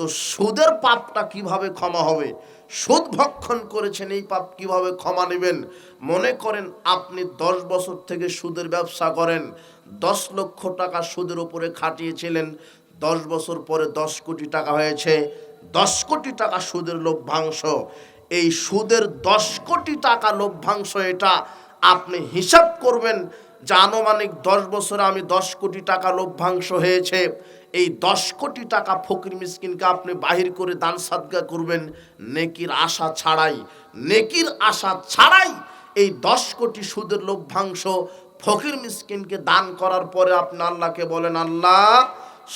তো সুদের পাপটা কীভাবে ক্ষমা হবে? সুদ ভক্ষণ করেছেন, এই পাপ কীভাবে ক্ষমা নেবেন? মনে করেন আপনি দশ বছর থেকে সুদের ব্যবসা করেন, দশ লক্ষ টাকা সুদের উপরে খাটিয়েছিলেন, দশ বছর পরে দশ কোটি টাকা হয়েছে, দশ কোটি টাকা সুদের লভ্যাংশ। এই সুদের দশ কোটি টাকা লভ্যাংশ এটা আপনি হিসাব করবেন যে আনুমানিক দশ বছরে আমি দশ কোটি টাকা লভ্যাংশ হয়েছে। এই দশ কোটি টাকা ফকির মিসকিনকে আপনি বাহির করে দান সাদগা করবেন, নেকির আশা ছাড়াই, নেকির আশা ছাড়াই এই দশ কোটি সুদের লভ্যাংশ ফকির মিসকিনকে দান করার পরে আপনি আল্লাহকে বলেন, আল্লাহ,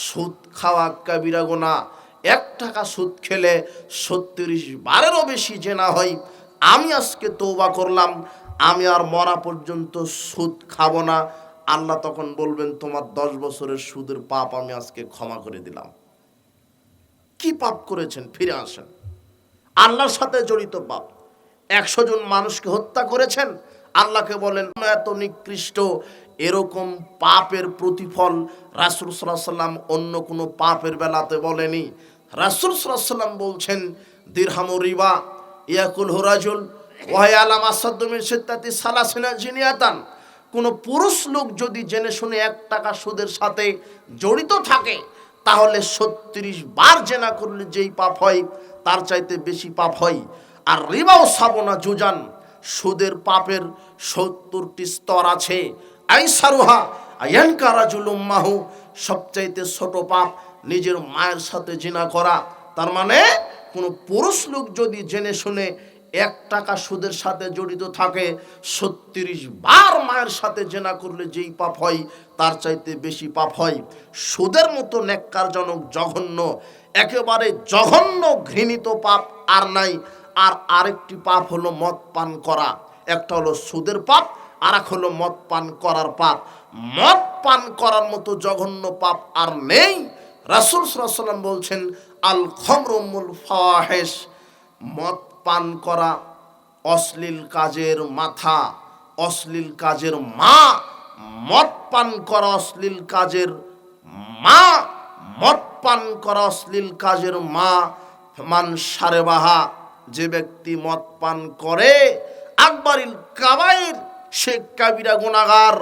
সুদ খাওয়া কাবিরা গোনা। এক টাকা সুদ খেলে ছত্রিশ বারেরও বেশি জেনা হয়। আমি আজকে তৌবা করলাম, আমি আর মরা পর্যন্ত সুদ খাব না। আল্লাহ তখন বলবেন, তোমার দশ বছরের সুদের পাপ আমি আজকে ক্ষমা করে দিলাম। কি পাপ করেছেন? ফিরে আসেন। আল্লাহর সাথে জড়িত পাপ। একশো জন মানুষকে হত্যা করেছেন। আল্লাহকে বলেন এত নিকৃষ্ট, এরকম পাপের প্রতিফল রাসুল সাল্লাম অন্য কোনো পাপের বেলাতে বলেনি। রাসুল সাল্লাম বলছেন, দিরহামু রিবা, ইয়াকুল হরাজুল ওয়াই আলাম আসাদ্দমির সিদ্ধাতি সালাসিনা জিনিয়াতান। কোনো পুরুষ লোক যদি জেনে শুনে এক টাকা সুদের সাথে জড়িত থাকে, তাহলে ছত্রিশ বার জেনা করলে যেই পাপ হয়, তার চাইতে বেশি পাপ হয়। আর রিবাও সাবনা জুজান সুদের পাপের সত্তরটি স্তর আছে। আই সারুহা জুলুম্মাহু সবচাইতে ছোট পাপ নিজের মায়ের সাথে জিনা করা। তার মানে কোনো পুরুষ লোক যদি জেনে শুনে এক টাকা সুদের সাথে জড়িত থাকে, ছত্রিশ বার মায়ের সাথে জেনা করলে যেই পাপ হয়, তার চাইতে বেশি পাপ হয়। সুদের মতো নেককারজনক জঘন্য, একেবারে জঘন্য ঘৃণিত পাপ আর নাই। আর আরেকটি পাপ হলো মদ পান করা। একটা হলো সুদের পাপ আর এক হলো মদ পান করার পাপ। মদ পান করার মতো জঘন্য পাপ আর নেই। রাসুল সাল্লাম বলছেন আল খমরুল ফাহেশ মদ পান করা অশ্লীল কাজের মাথা, অশ্লীল কাজের মা, মদ পান করা অশ্লীল কাজের মা, মদ পান করা অশ্লীল কাজের মা মান সারে বাহা, যে ব্যক্তি মদ পান করে, আকবরিল কাবাইর সে কাবিরা গুনাগার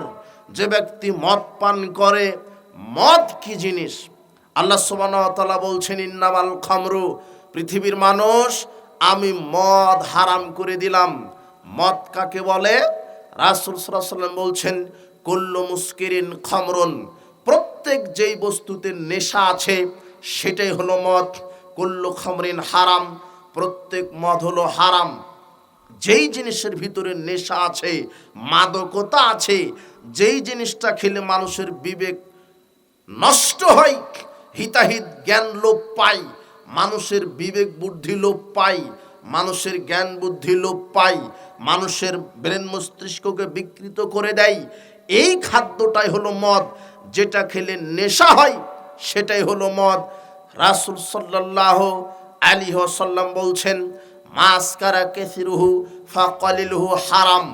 যে ব্যক্তি মদ পান করে, মদ কি জিনিস? আল্লাহ সুবান বলছেন, ইন্নামাল খামরু, পৃথিবীর মানুষ আমি মদ হারাম করে দিলাম। মদ কাকে বলে? রাসুল সাল্লাম বলছেন, কুল্লু মুস্কিরিন খমরন। প্রত্যেক যেই বস্তুতে নেশা আছে, সেটাই হলো মদ। কুল্লু খমরিন হারাম। প্রত্যেক মদ হলো হারাম। যেই জিনিসের ভিতরে নেশা আছে, মাদকতা আছে, যেই জিনিসটা খেলে মানুষের বিবেক নষ্ট হয়, হিতাহিত জ্ঞান লোপ পায় মানুষের বিবেক বুদ্ধি লোপ পায় মানুষের জ্ঞান বুদ্ধি লোপ পায় মানুষের ব্রেন মস্তিষ্ককে বিকৃত করে দেয়। এই খাদ্যটাই হলো মদ। যেটা খেলে নেশা হয়, সেটাই হলো মদ। রাসুল সাল্লাহ আলী সাল্লাম বলছেন, মাসকারা কেসিরুহু ফাকলিলহু হারাম।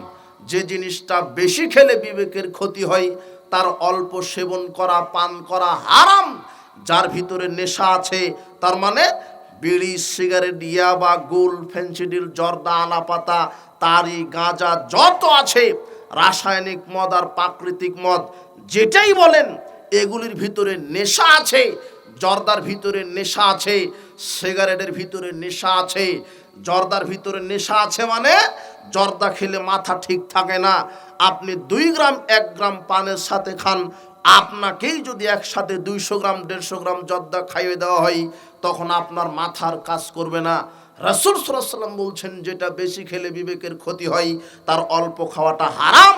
যে জিনিসটা বেশি খেলে বিবেকের ক্ষতি হয়, তার অল্প সেবন করা, পান করা হারাম। যার ভিতরে নেশা আছে, তার মানে বিড়ি, সিগারেট, ইয়াবা, গুল, ফেন্সিডিল, জর্দা আলাপাতা তারি, গাঁজা, যত আছে, রাসায়নিক মদ আর প্রাকৃতিক মদ, যেটাই বলেন, এগুলির ভিতরে নেশা আছে, জর্দার ভিতরে নেশা আছে, সিগারেটের ভিতরে নেশা আছে, জর্দার ভিতরে নেশা আছে মানে জর্দা খেলে মাথা ঠিক থাকে না। আপনি দুই গ্রাম, এক গ্রাম পানের সাথে খান আপনাকেই যদি একসাথে দুইশো গ্রাম, দেড়শো গ্রাম জর্দা খাইয়ে দেওয়া হয়, তখন আপনার মাথার কাজ করবে না। রাসুল সাল্লাম বলছেন, যেটা বেশি খেলে বিবেকের ক্ষতি হয়, তার অল্প খাওয়াটা হারাম।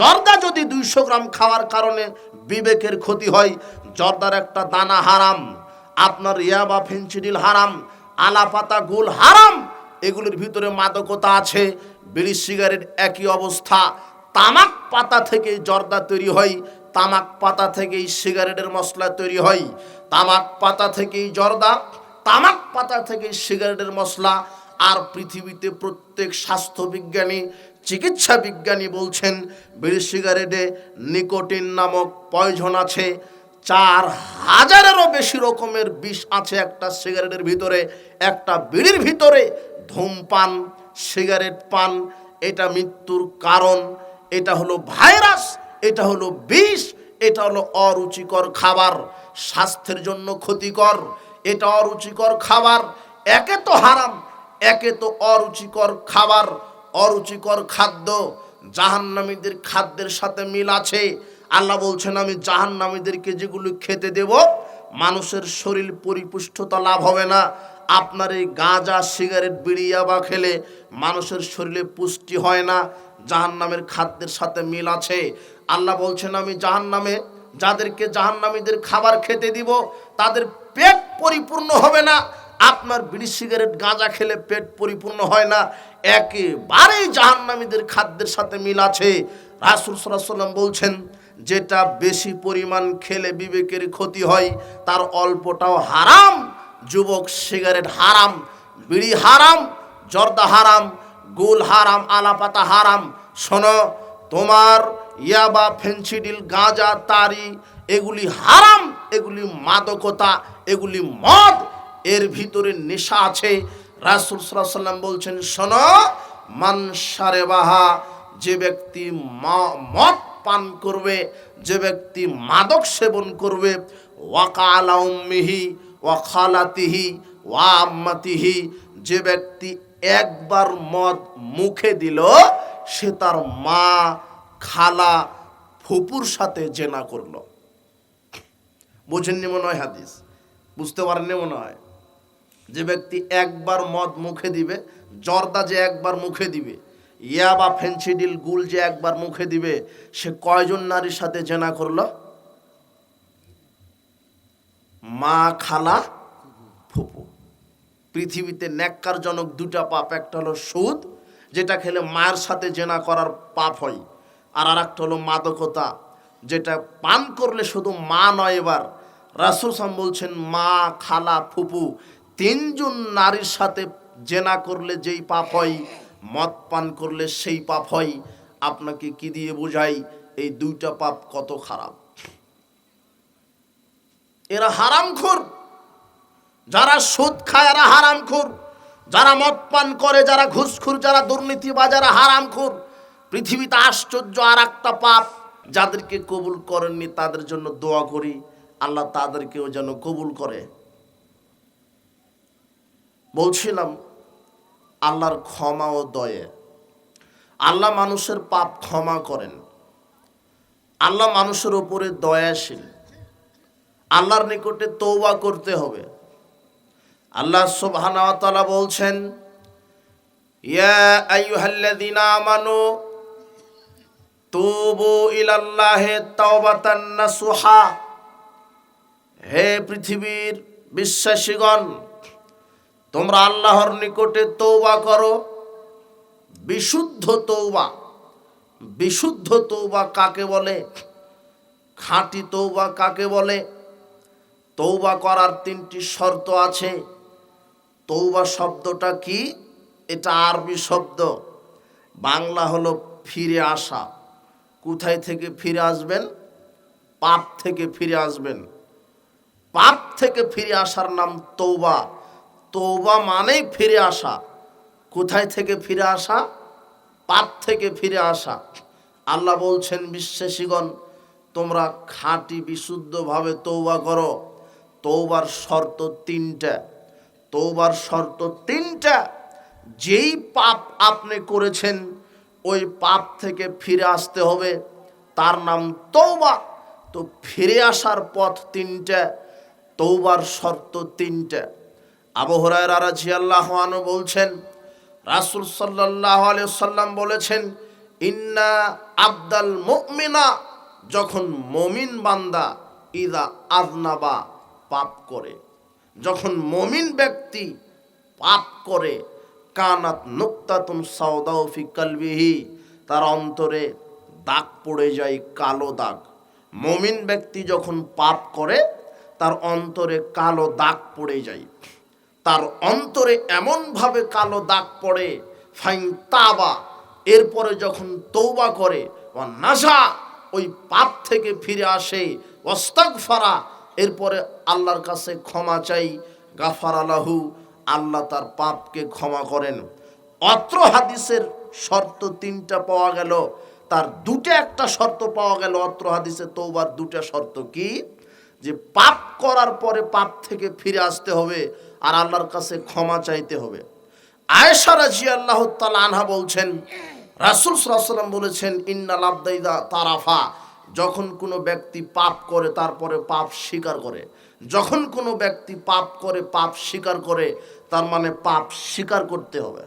জর্দা যদি দুইশো গ্রাম খাওয়ার কারণে বিবেকের ক্ষতি হয়, জর্দার একটা দানা হারাম, আপনার ইয়া বা ফেন্সিডিল হারাম, আলাপাতা গুল হারাম, এগুলির ভিতরে মাদকতা আছে, বিড়ি, সিগারেট একই অবস্থা। তামাক পাতা থেকে জর্দা তৈরি হয় তামাক পাতা থেকেই সিগারেটের মশলা তৈরি হয়। তামাক পাতা থেকেই জর্দা, তামাক পাতা থেকেই সিগারেটের মশলা। আর পৃথিবীতে প্রত্যেক স্বাস্থ্য বিজ্ঞানী, চিকিৎসা বিজ্ঞানী বলছেন, বিড়ি সিগারেটে নিকোটিন নামক পয়জন আছে। চার হাজারেরও বেশি রকমের বিষ আছে একটা সিগারেটের ভিতরে। একটা বিড়ির ভিতরে ধূমপান সিগারেট পান, এটা মৃত্যুর কারণ। এটা হলো ভাইরাস এটা হলো বিষ, এটা হলো অরুচিকর খাবার। স্বাস্থ্যের জন্য ক্ষতিকর, এটা অরুচিকর খাবার। একে তো হারাম, একে তো অরুচিকর খাবার। অরুচিকর খাদ্য, জাহান্নামীদের খাদ্যের সাথে মিল আছে। আল্লাহ বলছেন, আমি জাহান্নামীদেরকে যেগুলো খেতে দেব, মানুষের শরীর পরিপুষ্টতা লাভ হবে না। আপনার এই গাঁজা, সিগারেট বিড়িয়া বা খেলে মানুষের শরীরে পুষ্টি হয় না। জাহান্নামের খাদ্যের সাথে মিল আছে। আল্লাহ বলছেন, আমি জাহান্নামে যাদেরকে জাহান্নামীদের খাবার খেতে দিব, তাদের পেট পরিপূর্ণ হবে না। আপনার বিড়ি, সিগারেট, গাঁজা খেলে পেট পরিপূর্ণ হয় না। একেবারেই জাহান্নামীদের খাদ্যের সাথে মিল আছে। রাসুল সাল্লাম বলছেন, যেটা বেশি পরিমাণ খেলে বিবেকের ক্ষতি হয়, তার অল্পটাও হারাম। যুবক সিগারেট হারাম, বিড়ি হারাম, জর্দা হারাম, গুল হারাম, আলাপাতা হারাম। শোনো, তোমার ইয়াবা ফেন্সিডিল গাঁজা, তারি, এগুলি হারাম, এগুলি মাদকতা, এগুলি মদ, এর ভিতরে নেশা আছে। রাসুল সাল্লাম বলছেন, শোনো মানসারে বাহা যে ব্যক্তি মদ পান করবে, যে ব্যক্তি মাদক সেবন করবে, ওয়াকালা উম্মিহি, ওয়াখালাতিহি ওয়াম্মাতিহি যে ব্যক্তি একবার মদ মুখে দিল, সে তার মা খালা ফুপুর সাথে জেনা করল। বোঝেননি মনে হয় হাদিস? বুঝতে পারেননি মনে হয়? যে ব্যক্তি একবার মদ মুখে দিবে, জর্দা যে একবার মুখে দিবে ইয়া বা ফেন্সিডিল গুল যে একবার মুখে দিবে, সে কয়জন নারীর সাথে জেনা করল? মা, খালা, ফুপু। পৃথিবীতে ন্যাক্কারজনক দুটা পাপ, একটা হলো সুদ, যেটা খেলে মায়ের সাথে জেনা করার পাপ হয়। আর আর একটা হলো মাদকতা, যেটা পান করলে শুধু মা নয় এবার। রাসুল সাম বলছেন, মা, খালা, ফুপু, তিনজন নারীর সাথে জেনা করলে যেই পাপ হয়, মদ পান করলে সেই পাপ হয়, আপনাকে কি দিয়ে বোঝাই, এই দুইটা পাপ কত খারাপ? এরা হারামখোর। যারা সুদ খায়, এরা হারামখোর। যারা মদ পান করে, যারা ঘুষখুর, যারা দুর্নীতি বা যারা হারামখোর। পৃথিবীতে আশ্চর্য আর একটা পাপ যাদেরকে কবুল করেননি, তাদের জন্য দোয়া করি, আল্লাহ তাদেরকেও যেন কবুল করে। বলছিলাম, আল্লাহর ক্ষমা ও দয়ে। আল্লাহ মানুষের পাপ ক্ষমা করেন। আল্লাহ মানুষের ওপরে দয়াশীল। আল্লাহর নিকটে তৌবা করতে হবে। আল্লাহ ওয়া তাআলা বলছেন, ইয়া আইয়ুহাল্লাযীনা আমানু তুবু ইলাল্লাহি তাওবাতান নাসুহা। হে পৃথিবীর বিশ্বাসীগণ, তোমরা আল্লাহর নিকটে তৌবা করো। বিশুদ্ধ তৌবা বিশুদ্ধ তৌবা কাকে বলে? খাঁটি তৌবা কাকে বলে? তৌবা করার তিনটি শর্ত আছে। তৌবা শব্দটা কি? এটা আরবি শব্দ। বাংলা হলো ফিরে আসা। কোথায় থেকে ফিরে আসবেন? পাপ থেকে ফিরে আসবেন। পাপ থেকে ফিরে আসার নাম তৌবা তৌবা মানেই ফিরে আসা। কোথায় থেকে ফিরে আসা? পাপ থেকে ফিরে আসা। আল্লাহ বলছেন বিশ্বাসীগণ তোমরা খাঁটি বিশুদ্ধভাবে তৌবা করো। তৌবার শর্ত তিনটা। তৌবার শর্ত তিনটা, যেই পাপ আপনি করেছেন ওই পাপ থেকে ফিরে আসতে হবে। তার নাম তৌবা তো ফিরে আসার পথ তিনটা তৌবার শর্ত তিনটা। আবহরায় রাজি আল্লাহ বলছেন, রাসুল সাল্লাহ সাল্লাম বলেছেন, ইন্না আবদাল মুমিনা যখন মমিন বান্দা ইদা আজনাবা পাপ করে। যখন মমিন ব্যক্তি পাপ করে কানাত নুক্তাতুন সাউদাও ফি কালবিহি। তার অন্তরে দাগ পড়ে যায় কালো দাগ। মমিন ব্যক্তি যখন পাপ করে, তার অন্তরে কালো দাগ পড়ে যায়। তার অন্তরে এমনভাবে কালো দাগ পড়ে, ফাইন তাবা, এরপরে যখন তৌবা করে ও নাসা, ওই পাপ থেকে ফিরে আসে ওস্তাক ফারা এরপরে আল্লাহর কাছে ক্ষমা চাই গাফার আলাহু আল্লাহ তার পাপকে ক্ষমা করেন। অত্র হাদিসের শর্ত তিনটা পাওয়া গেল। তার দুটা একটা শর্ত পাওয়া গেল। অত্র হাদিসে তৌবার দুটা শর্ত কি? যে পাপ করার পরে পাপ থেকে ফিরে আসতে হবে আর আল্লাহর কাছে ক্ষমা চাইতে হবে। আয়েশা রাজি আল্লাহ আনহা বলছেন, রাসুল সাল্লাম বলেছেন ইন্নাল আবদাইদা তারাফা। যখন কোনো ব্যক্তি পাপ করে, তারপরে পাপ স্বীকার করে। যখন কোনো ব্যক্তি পাপ করে, পাপ স্বীকার করে, তার মানে পাপ স্বীকার করতে হবে।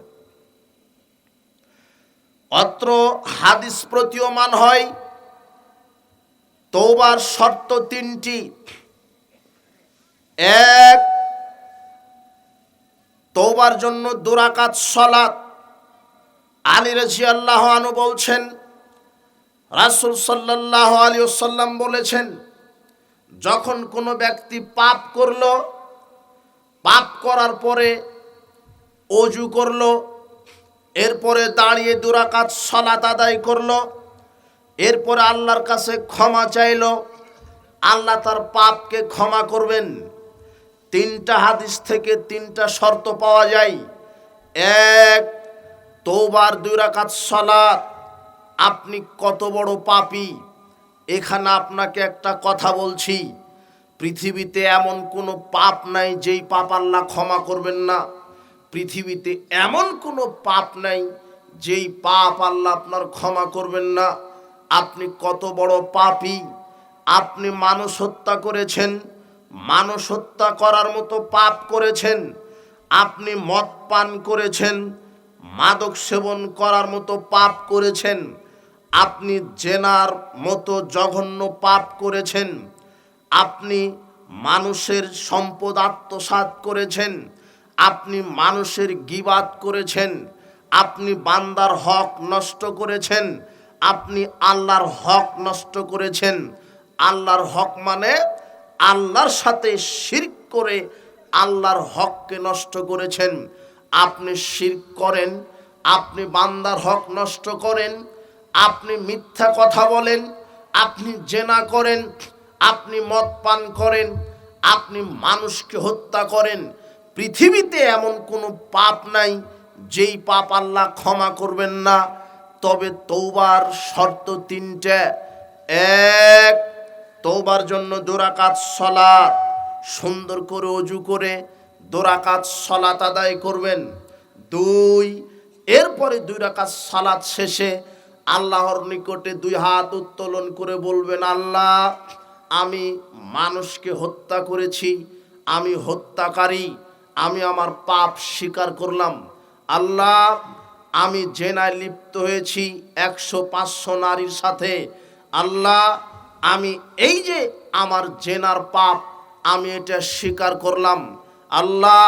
অত্র হাদিস প্রতীয়মান হয় তৌবার শর্ত তিনটি। এক তৌবার জন্য দুরাকাত সলাত। আলী রাজি আল্লাহ আনু বলছেন, রাসুল সাল্লাহ আলী সাল্লাম বলেছেন যখন কোনো ব্যক্তি পাপ করল, পাপ করার পরে অজু করল, এরপরে দাঁড়িয়ে দুরাকাত সলাত আদায় করল, এরপরে আল্লাহর কাছে ক্ষমা চাইলো, আল্লাহ তার পাপকে ক্ষমা করবেন। তিনটা হাদিস থেকে তিনটা শর্ত পাওয়া যায়। এক তোবার দুই রাকাত সলাত। আপনি কত বড় পাপী? এখানে আপনাকে একটা কথা বলছি। পৃথিবীতে এমন কোনো পাপ নাই যেই পাপ আল্লাহ ক্ষমা করবেন না। পৃথিবীতে এমন কোনো পাপ নাই যেই পাপ আল্লাহ আপনার ক্ষমা করবেন না। আপনি কত বড় পাপী। আপনি মানুষ হত্যা করেছেন। মানুষ হত্যা করার মতো পাপ করেছেন। আপনি মদ পান করেছেন। মাদক সেবন করার মতো পাপ করেছেন। আপনি জেনার মতো জঘন্য পাপ করেছেন। আপনি মানুষের সম্পদ আত্মসাৎ করেছেন। আপনি মানুষের গিবাদ করেছেন। আপনি বান্দার হক নষ্ট করেছেন। আপনি আল্লাহর হক নষ্ট করেছেন। আল্লাহর হক মানে আল্লাহর সাথে শিরক করে আল্লাহর হককে নষ্ট করেছেন। আপনি শিরক করেন। আপনি বান্দার হক নষ্ট করেন। আপনি মিথ্যা কথা বলেন, আপনি জেনা করেন, আপনি মদ পান করেন, আপনি মানুষকে হত্যা করেন, পৃথিবীতে এমন কোনো পাপ নাই, যেই পাপ আল্লাহ ক্ষমা করবেন না। তবে তৌবার শর্ত তিনটে। এক তৌবার জন্য দোরাকাত সলাৎ। সুন্দর করে অজু করে দোরাকাত সলাত আদায় করবেন। দুই, এরপরে দুই রাকাত সালাত শেষে আল্লাহর নিকটে দুই হাত উত্তোলন করে বলবেন, আল্লাহ, আমি মানুষকে হত্যা করেছি, আমি হত্যাকারী, আমি আমার পাপ স্বীকার করলাম। আল্লাহ, আমি জেনায় লিপ্ত হয়েছি একশো পাঁচশো নারীর সাথে। আল্লাহ, আমি এই যে আমার জেনার পাপ, আমি এটা স্বীকার করলাম। আল্লাহ,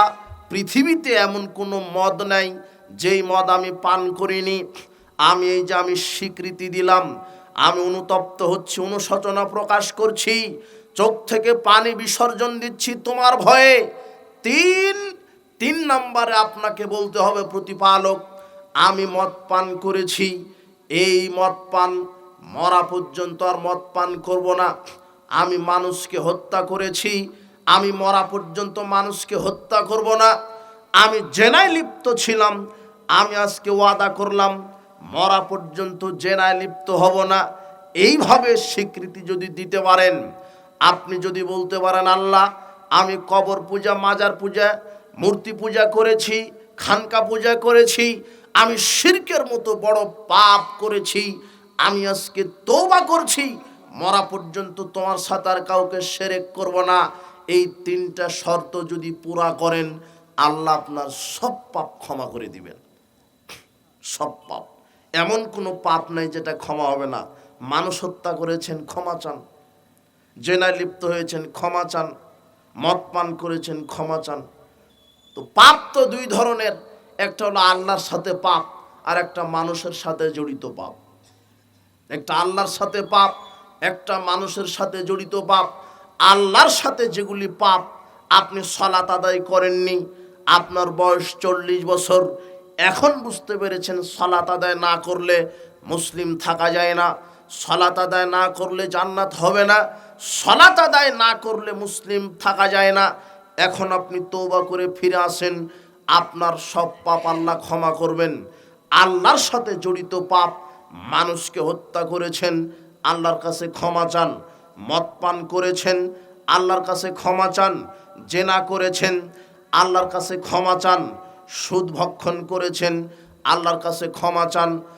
পৃথিবীতে এমন কোনো মদ নাই, যেই মদ আমি পান করিনি। আমি এই যে আমি স্বীকৃতি দিলাম, আমি অনুতপ্ত হচ্ছি, অনুশোচনা প্রকাশ করছি, চোখ থেকে পানি বিসর্জন দিচ্ছি তোমার ভয়ে। তিন তিন নম্বরে আপনাকে বলতে হবে, প্রতিপালক, আমি মদ পান করেছি, এই মদ পান মরা পর্যন্ত আর মদ পান করব না। আমি মানুষকে হত্যা করেছি, আমি মরা পর্যন্ত মানুষকে হত্যা করব না। আমি জেনায় লিপ্ত ছিলাম, আমি আজকে ওয়াদা করলাম মরা পর্যন্ত জেনায় লিপ্ত হব না। এইভাবে স্বীকৃতি যদি দিতে পারেন, আপনি যদি বলতে পারেন, আল্লাহ, আমি কবর পূজা, মাজার পূজা, মূর্তি পূজা করেছি, খানকা পূজা করেছি, আমি শিরকের মতো বড় পাপ করেছি, আমি আজকে তৌবা করছি, মরা পর্যন্ত তোমার সাথে আর কাউকে সেরেক করব না। এই তিনটা শর্ত যদি পুরা করেন, আল্লাহ আপনার সব পাপ ক্ষমা করে দিবেন। সব পাপ। এমন কোনো পাপ নাই যেটা ক্ষমা হবে না। মানুষ হত্যা করেছেন, ক্ষমা চান। জেনায় লিপ্ত হয়েছেন, ক্ষমা চান। মদ পান করেছেন, ক্ষমা চান। তো পাপ তো দুই ধরনের। একটা হলো আল্লাহর সাথে পাপ, আর একটা মানুষের সাথে জড়িত পাপ। একটা আল্লাহর সাথে পাপ, একটা মানুষের সাথে জড়িত পাপ। আল্লাহর সাথে যেগুলি পাপ, আপনি সলাত আদায় করেননি। আপনার বয়স চল্লিশ বছর। এখন বুঝতে পেরেছেন সলাত আদায় না করলে মুসলিম থাকা যায় না, সলাত আদায় না করলে জান্নাত হবে না, সলাত আদায় না করলে মুসলিম থাকা যায় না। এখন আপনি তৌবা করে ফিরে আসেন, আপনার সব পাপ আল্লাহ ক্ষমা করবেন। আল্লাহর সাথে জড়িত পাপ মানুষকে হত্যা করেছেন, আল্লাহর কাছে ক্ষমা চান, মদ পান করেছেন, আল্লাহর কাছে ক্ষমা চান, জেনা করেছেন, আল্লাহর কাছে ক্ষমা চান সুদ ভক্ষণ করেছেন আল্লাহর কাছে ক্ষমা চান।